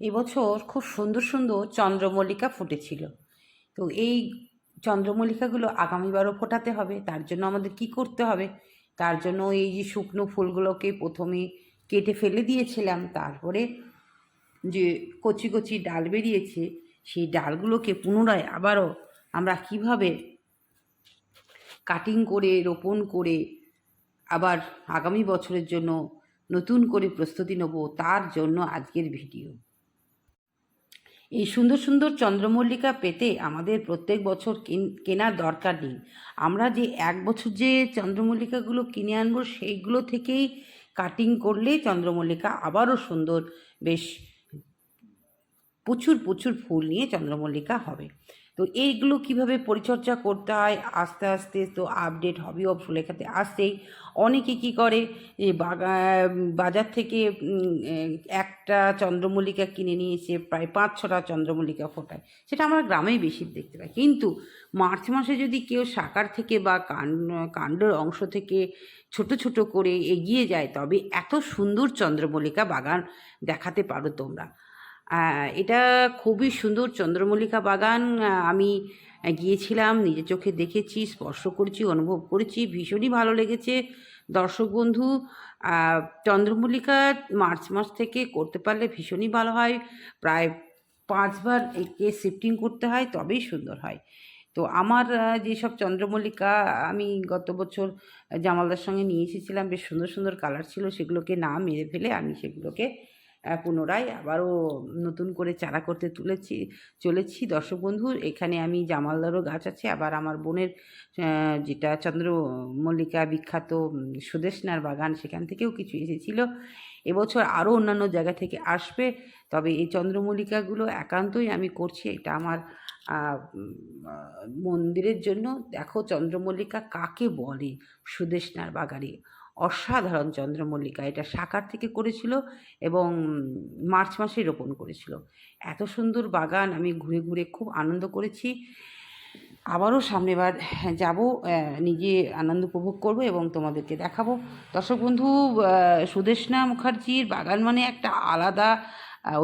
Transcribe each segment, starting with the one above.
এবছর খুব সুন্দর সুন্দর চন্দ্রমল্লিকা ফুটেছিল। তো এই চন্দ্রমল্লিকাগুলো আগামীবারও ফোটাতে হবে, তার জন্য আমাদের কি করতে হবে? তার জন্য এই যে শুকনো ফুলগুলোকে প্রথমে কেটে ফেলে দিয়েছিলাম, তারপরে যে কচি কচি ডাল বেরিয়েছে, সেই ডালগুলোকে পুনরায় আবারও আমরা কীভাবে কাটিং করে, রোপণ করে আবার আগামী বছরের জন্য নতুন করে প্রস্তুতি নেব, তার জন্য আজকের ভিডিও। এই সুন্দর সুন্দর চন্দ্রমল্লিকা পেতে আমাদের প্রত্যেক বছর কেনার দরকার নেই। আমরা যে এক বছর যে চন্দ্রমল্লিকাগুলো কিনে আনব, সেইগুলো থেকেই কাটিং করলেই চন্দ্রমল্লিকা আবারও সুন্দর, বেশ প্রচুর প্রচুর ফুল নিয়ে চন্দ্রমল্লিকা হবে। তো এইগুলো কীভাবে পরিচর্যা করতে হয়? আস্তে আস্তে তো আপডেট হবি অফ সুলেখাতে আসতেই অনেকে কি করে যে বাজার থেকে একটা চন্দ্রমল্লিকা কিনে নিয়ে এসে প্রায় পাঁচ ছটা চন্দ্রমল্লিকা ফোটায়। সেটা আমরা গ্রামেই বেশি দেখতে পাই। কিন্তু মার্চ মাসে যদি কেউ শাকার থেকে বা কাণ্ড কাণ্ডের অংশ থেকে ছোট ছোট করে এগিয়ে যায়, তবে এত সুন্দর চন্দ্রমল্লিকা বাগান দেখাতে পারো তোমরা। এটা খুবই সুন্দর চন্দ্রমল্লিকা বাগান। আমি গিয়েছিলাম, নিজের চোখে দেখেছি, স্পর্শ করেছি, অনুভব করেছি, ভীষণই ভালো লেগেছে। দর্শক বন্ধু চন্দ্রমল্লিকা মার্চ মাস থেকে করতে পারলে ভীষণই ভালো হয়। প্রায় পাঁচবার একে শিফটিং করতে হয়, তবেই সুন্দর হয়। তো আমার যেসব চন্দ্রমল্লিকা আমি গত বছর জামালদার সঙ্গে নিয়ে এসেছিলাম, বেশ সুন্দর সুন্দর কালার ছিল, সেগুলোকে না মেরে ফেলে আমি সেগুলোকে পুনরায় আবারও নতুন করে চারা করতে তুলেছি, চলেছি। দর্শক বন্ধু, এখানে আমি জামালদারও গাছ আছে, আবার আমার বোনের যেটা চন্দ্রমল্লিকা বিখ্যাত সুদেশনার বাগান, সেখান থেকেও কিছু এসেছিল। এবছর আরও অন্যান্য জায়গা থেকে আসবে, তবে এই চন্দ্রমল্লিকাগুলো একান্তই আমি করছি, এটা আমার মন্দিরের জন্য। দেখো চন্দ্রমল্লিকা কাকে বলে সুদেশনার বাগানে? অসাধারণ চন্দ্রমল্লিকা। এটা সাকার থেকে করেছিল এবং মার্চ মাসে রোপণ করেছিল। এত সুন্দর বাগান, আমি ঘুরে ঘুরে খুব আনন্দ করেছি। আবারও সামনেবার যাব নিজে আনন্দ উপভোগ করব এবং তোমাদেরকে দেখাবো। দর্শক বন্ধু সুদেশনা মুখার্জির বাগান মানে একটা আলাদা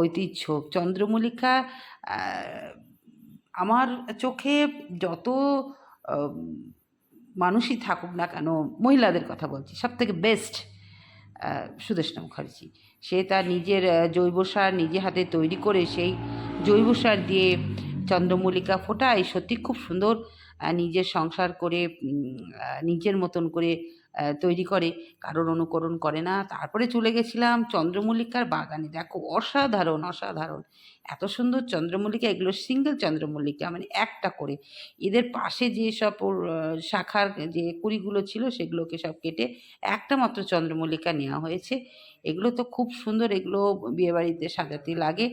ঐতিহ্য। চন্দ্রমল্লিকা আমার চোখে যত মানুষই থাকুক না কেন, মহিলাদের কথা বলছি। সব থেকে বেস্ট সুদেশনা মুখার্জি। সে তার নিজের জৈব সার নিজে হাতে তৈরি করে সেই জৈব সার দিয়ে চন্দ্রমল্লিকা ফোটায়। সত্যি খুব সুন্দর নিজের সংসার করে নিজের মতন করে তৈরি করে, কারোর অনুকরণ করে না। তারপরে চলে গেছিলাম চন্দ্রমল্লিকার বাগানে। দেখো, অসাধারণ অসাধারণ। এত সুন্দর চন্দ্রমল্লিকা, এগুলো সিঙ্গেল চন্দ্রমল্লিকা মানে একটা করে। এদের পাশে যে সব শাখার যে কুড়িগুলো ছিল, সেগুলোকে সব কেটে একটা মাত্র চন্দ্রমল্লিকা নেওয়া হয়েছে। এগুলো তো খুব সুন্দর, এগুলো বিয়েবাড়িতে সাজাতে লাগে।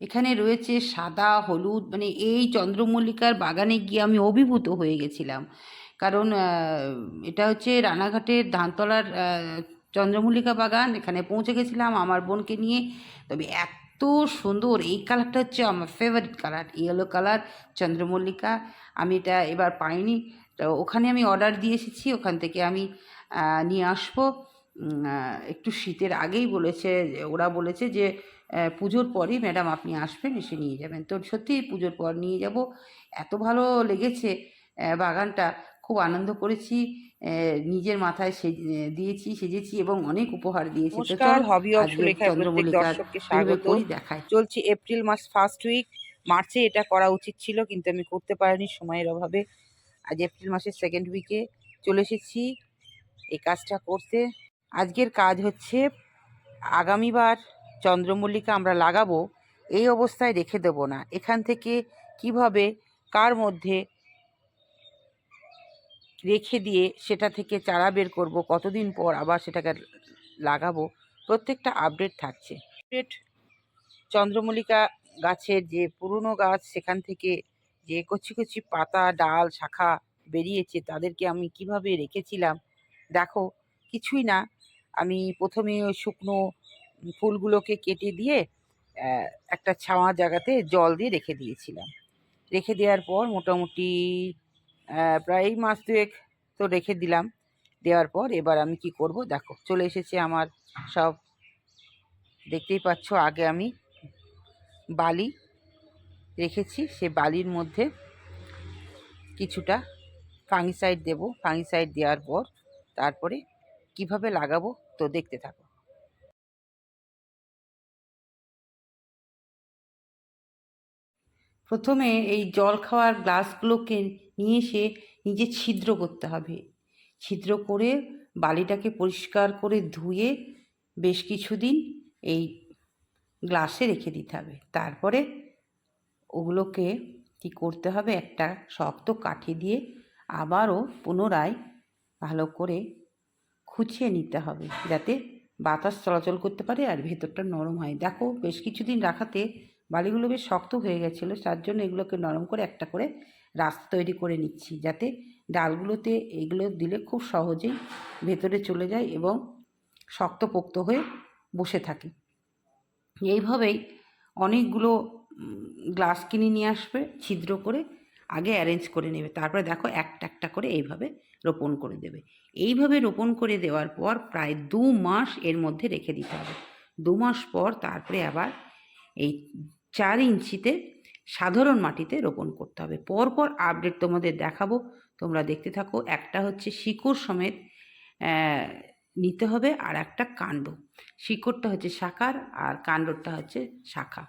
এখানে রয়েছে সাদা, হলুদ মানে এই চন্দ্রমল্লিকার বাগানে গিয়ে আমি অভিভূত হয়ে গেছিলাম। কারণ এটা হচ্ছে রানাঘাটের ধানতলার চন্দ্রমল্লিকা বাগান। এখানে পৌঁছে গেছিলাম আমার বোনকে নিয়ে। তবে এত সুন্দর, এই কালারটা হচ্ছে আমার ফেভারিট কালার ইয়েলো কালার, চন্দ্রমল্লিকা। আমি এটা এবার পাইনি। তো ওখানে আমি অর্ডার দিয়ে এসেছি, ওখান থেকে আমি নিয়ে আসব। একটু শীতের আগেই বলেছে, ওরা বলেছে যে পুজোর পরই ম্যাডাম আপনি আসবেন, এসে নিয়ে যাবেন। তো সত্যি পুজোর পর নিয়ে যাব। এত ভালো লেগেছে বাগানটা। খুব আনন্দ করেছি নিজের মাথায় সেজে দিয়েছি সেজেছি এবং অনেক উপহার দিয়েছি। হবি অফ দর্শককে স্বাগত। দেখায় চলছে এপ্রিল মাস ফার্স্ট উইক মার্চে এটা করা উচিত ছিল কিন্তু আমি করতে পারিনি সময়ের অভাবে। আজ এপ্রিল মাসের সেকেন্ড উইকে চলে এসেছি এই কাজটা করতে। আজকের কাজ হচ্ছে আগামীবার চন্দ্রমল্লিকা আমরা লাগাবো এই অবস্থায় রেখে দেবো না। এখান থেকে কীভাবে কার মধ্যে রেখে দিয়ে সেটা থেকে চারা বের করব, কতদিন পর আবার সেটাকে লাগাবো, প্রত্যেকটা আপডেট থাকছে। আপডেট চন্দ্রমল্লিকা গাছের যে পুরনো গাছ, সেখান থেকে যে কচি কচি পাতা, ডাল, শাখা বেরিয়েছে, তাদেরকে আমি কীভাবে রেখেছিলাম, দেখো, কিছুই না। আমি প্রথমে ওই শুকনো ফুলগুলোকে কেটে দিয়ে একটা ছাওয়া জায়গাতে জল দিয়ে রেখে দিয়েছিলাম। রেখে দেওয়ার পর মোটামুটি প্রায় মাস দুয়েক তো রেখে দিলাম। দেওয়ার পর এবার আমি কি করব? দেখো, চলে এসেছে আমার সব। দেখতেই পাচ্ছ, আগে আমি বালি রেখেছি, সে বালির মধ্যে কিছুটা ফাঙ্গিসাইড দেব। ফাঙ্গিসাইড দেওয়ার পর তারপরে কীভাবে লাগাবো তো দেখতে থাকো। প্রথমে এই জল খাওয়ার গ্লাসগুলোকে নিয়ে এসে নিজে ছিদ্র করতে হবে। ছিদ্র করে বালিটাকে পরিষ্কার করে ধুয়ে বেশ কিছুদিন এই গ্লাসে রেখে দিতে হবে। তারপরে ওগুলোকে কী করতে হবে? একটা শক্ত কাঠি দিয়ে আবারও পুনরায় ভালো করে খুঁচিয়ে নিতে হবে যাতে বাতাস চলাচল করতে পারে আর ভেতরটা নরম হয়। দেখো, বেশ কিছুদিন রাখাতে বালিগুলো বেশ শক্ত হয়ে গেছিল, তার জন্য এগুলোকে নরম করে একটা করে রাস্তা তৈরি করে নিচ্ছি যাতে ডালগুলোতে এগুলো দিলে খুব সহজেই ভেতরে চলে যায় এবং শক্তপোক্ত হয়ে বসে থাকে। এইভাবেই অনেকগুলো গ্লাস কিনে নিয়ে আসবে, ছিদ্র করে আগে অ্যারেঞ্জ করে নেবে। তারপরে দেখো একটা একটা করে এইভাবে রোপণ করে দেবে। এইভাবে রোপণ করে দেওয়ার পর প্রায় দু মাস এর মধ্যে রেখে দিতে হবে। দু মাস পর তারপরে আবার এই চার ইঞ্চিতে সাধারণ মাটিতে রোপণ করতে হবে। পরপর আপডেট তোমাদের দেখাবো। তোমরা দেখতে থাকো, একটা হচ্ছে শিকড় সমেত নিতে হবে আর একটা কাণ্ড। শিকড়টা হচ্ছে শাখার আর কাণ্ডটা হচ্ছে শাখা।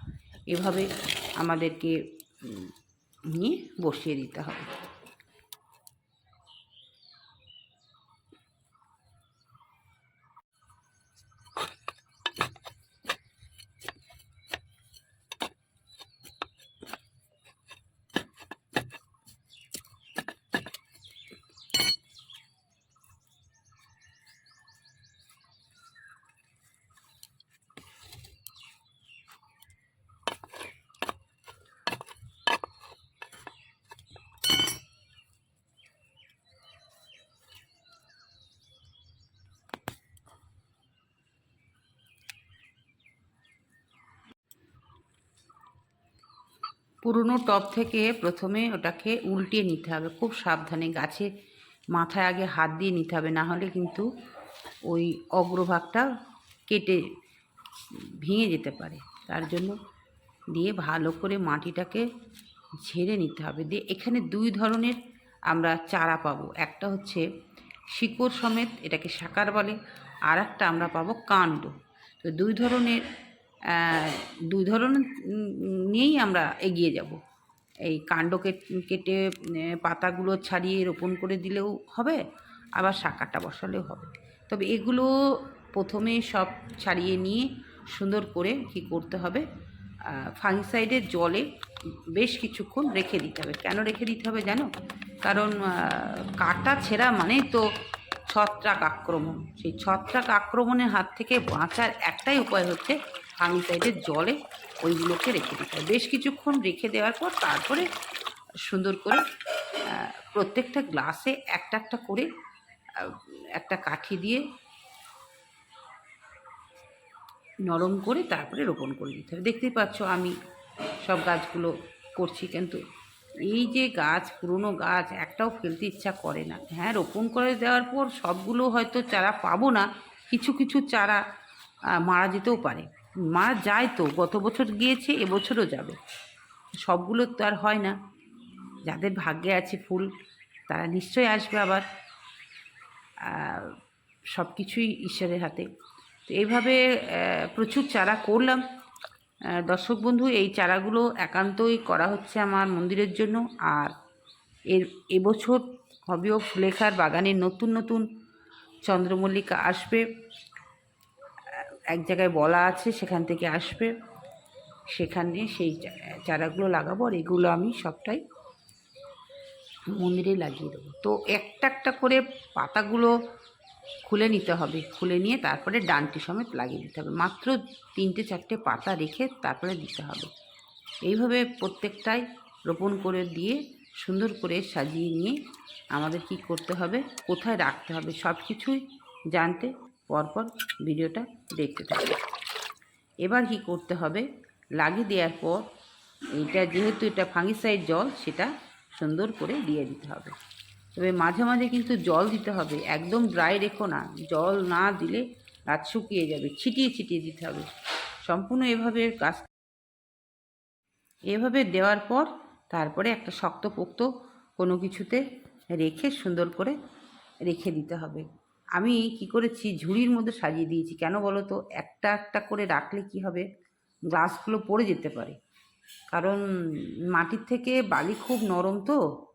এভাবে আমাদেরকে নিয়ে বসিয়ে দিতে হবে। পুরনো টব থেকে প্রথমে ওটাকে উল্টিয়ে নিতে হবে। খুব সাবধানে গাছে মাথায় আগে হাত দিয়ে নিতে হবে, না হলে কিন্তু ওই অগ্রভাগটা কেটে ভেঙে যেতে পারে। তার জন্য দিয়ে ভালো করে মাটিটাকে ঝেড়ে নিতে হবে। দিয়ে এখানে দুই ধরনের আমরা চারা পাবো। একটা হচ্ছে শিকড় সমেত, এটাকে সাকার বলে আর একটা আমরা পাবো কাণ্ড। তো দুই ধরনের দুই ধরনের নিয়েই আমরা এগিয়ে যাব। এই কাণ্ড কেট- পাতাগুলো ছাড়িয়ে রোপণ করে দিলেও হবে, আবার শাখাটা বসালেও হবে। তবে এগুলো প্রথমে সব ছাড়িয়ে নিয়ে সুন্দর করে কি করতে হবে ফাঙ্গিসাইডের জলে বেশ কিছুক্ষণ রেখে দিতে হবে। কেন রেখে দিতে হবে জানো? কারণ কাটা ছেঁড়া মানেই তো ছত্রাক আক্রমণ। সেই ছত্রাক আক্রমণের হাত থেকে বাঁচার একটাই উপায় হচ্ছে ফাঙ্গিসাইডের জলে ওইগুলোকে রেখে দিতে হবে। বেশ কিছুক্ষণ রেখে দেওয়ার পর তারপরে সুন্দর করে প্রত্যেকটা গ্লাসে একটা একটা করে একটা কাঠি দিয়ে নরম করে তারপরে রোপণ করে দিতে হবে। দেখতেই পাচ্ছ আমি সব গাছগুলো করছি কিন্তু এই যে গাছ, পুরনো গাছ, একটাও ফেলতে ইচ্ছা করে না। হ্যাঁ রোপণ করে দেওয়ার পর সবগুলো হয়তো চারা পাবো না, কিছু কিছু চারা মারা যেতেও পারে। মারা যায় তো, গত বছর গিয়েছে, এবছরও যাবে। সবগুলো তো আর হয় না। যাদের ভাগ্যে আছে ফুল, তারা নিশ্চয়ই আসবে আবার। সব কিছুই ঈশ্বরের হাতে। তো এইভাবে প্রচুর চারা করলাম। দর্শক বন্ধু, এই চারাগুলো একান্তই করা হচ্ছে আমার মন্দিরের জন্য। আর এর, এবছর হবি অফ লেখার বাগানে নতুন নতুন চন্দ্রমল্লিকা আসবে। এক জায়গায় বলা আছে, সেখান থেকে আসবে। সেখানে সেই চারাগুলো লাগাবো আর এগুলো আমি সবটাই মন্দিরে লাগিয়ে দেবো। তো একটা একটা করে পাতাগুলো খুলে নিতে হবে। খুলে নিয়ে তারপরে ডানটি সমেত লাগিয়ে দিতে হবে। মাত্র তিনটে চারটে পাতা রেখে তারপরে দিতে হবে। এইভাবে প্রত্যেকটাই রোপণ করে দিয়ে সুন্দর করে সাজিয়ে নিয়ে আমাদের কি করতে হবে? কোথায় রাখতে হবে? সব কিছুই জানতে পরপর ভিডিওটা দেখতে থাকবে। এবার কি করতে হবে? লাগিয়ে দেওয়ার পর এটা যেহেতু এটা ফাঙ্গিসাইড জল, সেটা সুন্দর করে দিয়ে দিতে হবে। তবে মাঝে মাঝে কিন্তু জল দিতে হবে। একদম ড্রাই রেখো না। জল না দিলে গাছ শুকিয়ে যাবে। ছিটিয়ে ছিটিয়ে দিতে হবে। সম্পূর্ণ এভাবে গাছ এভাবে দেওয়ার পর তারপরে একটা শক্তপোক্ত কোনো কিছুতে রেখে সুন্দর করে রেখে দিতে হবে। আমি কি করেছি? ঝুড়ির মধ্যে সাজিয়ে দিয়েছি। কেন বলো তো? একটা একটা করে রাখলে কি হবে? গ্লাসগুলো পড়ে যেতে পারে। কারণ মাটির থেকে বালি খুব নরম তো।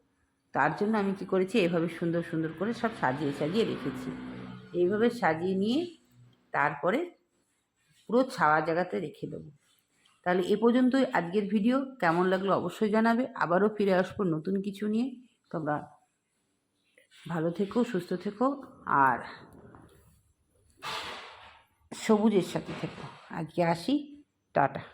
তার জন্য আমি কি করেছি? এভাবে সুন্দর সুন্দর করে সব সাজিয়ে সাজিয়ে রেখেছি। এইভাবে সাজিয়ে নিয়ে তারপরে পুরো ছাওয়া জায়গাতে রেখে দেবো। তাহলে এ পর্যন্তই আজকের ভিডিও। কেমন লাগল অবশ্যই জানাবে। আবারও ফিরে আসব নতুন কিছু নিয়ে। তোমরা ভালো থেকো সুস্থ থেকো আর সবুজের সাথে থেকো। আজকে আসি টাটা।